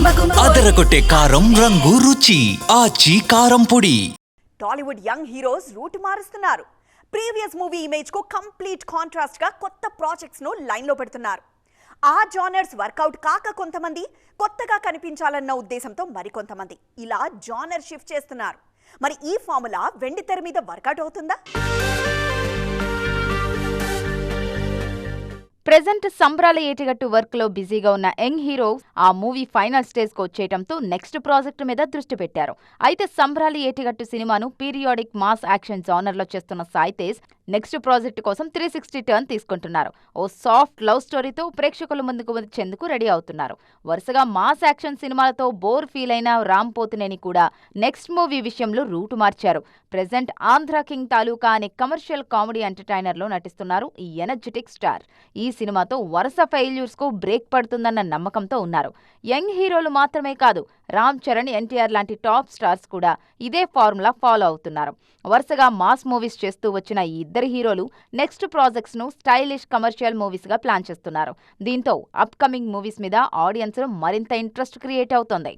అదరగొట్టే కారం రంగు రుచి ఆచి కారం పొడి. టాలీవుడ్ యంగ్ హీరోస్ రూట్ మారుస్తున్నారు. ప్రీవియస్ మూవీ ఇమేజ్కు కంప్లీట్ కాంట్రాస్ట్గా కొత్త ప్రాజెక్ట్స్ను లైన్లో పెడుతున్నారు. ఆ జానర్స్ వర్కౌట్ కాక కొంతమంది కొత్తగా కనిపించాలన్న ఉద్దేశంతో మరికొంతమంది. ఇలా జానర్ షిఫ్ట్ చేస్తున్నారు. మరి ఈ ఫార్ములా వెండి తెర మీద వర్కౌట్ అవుతుందా? ప్రెజెంట్ సంబరాల ఏటిగట్టు వర్క్లో బిజీగా ఉన్న యంగ్ హీరో ఆ మూవీ ఫైనల్ స్టేజ్కు వచ్చేయడంతో నెక్స్ట్ ప్రాజెక్టు మీద దృష్టి పెట్టారు. అయితే సంబరాల ఏటిగట్టు సినిమాను పీరియాడిక్ మాస్ యాక్షన్ జానర్లో చేస్తున్న సాయితేజ్ నెక్స్ట్ ప్రాజెక్టు కోసం త్రీ సిక్స్టీ టర్న్ తీసుకుంటున్నారు. ఓ సాఫ్ట్ లవ్ స్టోరీతో ప్రేక్షకుల ముందుకు వచ్చేందుకు రెడీ అవుతున్నారు. వరుసగా మాస్ యాక్షన్ సినిమాలతో బోర్ ఫీల్ అయిన రామ్ పోతినేని కూడా నెక్స్ట్ మూవీ విషయంలో రూటు మార్చారు. ప్రెజెంట్ ఆంధ్ర కింగ్ తాలూకా అనే కమర్షియల్ కామెడీ ఎంటర్టైనర్లో నటిస్తున్నారు ఈ ఎనర్జెటిక్ స్టార్. ఈ సినిమాతో వరుస ఫెయిల్యూర్స్కు బ్రేక్ పడుతుందన్న నమ్మకంతో ఉన్నారు. యంగ్ హీరోలు మాత్రమే కాదు రామ్ చరణ్ ఎన్టీఆర్ లాంటి టాప్ స్టార్స్ కూడా ఇదే ఫార్ములా ఫాలో అవుతున్నారు. వరుసగా మాస్ మూవీస్ చేస్తూ వచ్చిన ఈ ఇద్దరు హీరోలు నెక్స్ట్ ప్రాజెక్ట్స్ను స్టైలిష్ కమర్షియల్ మూవీస్గా ప్లాన్ చేస్తున్నారు. దీంతో అప్కమింగ్ మూవీస్ మీద ఆడియన్స్ మరింత ఇంట్రెస్ట్ క్రియేట్ అవుతోంది.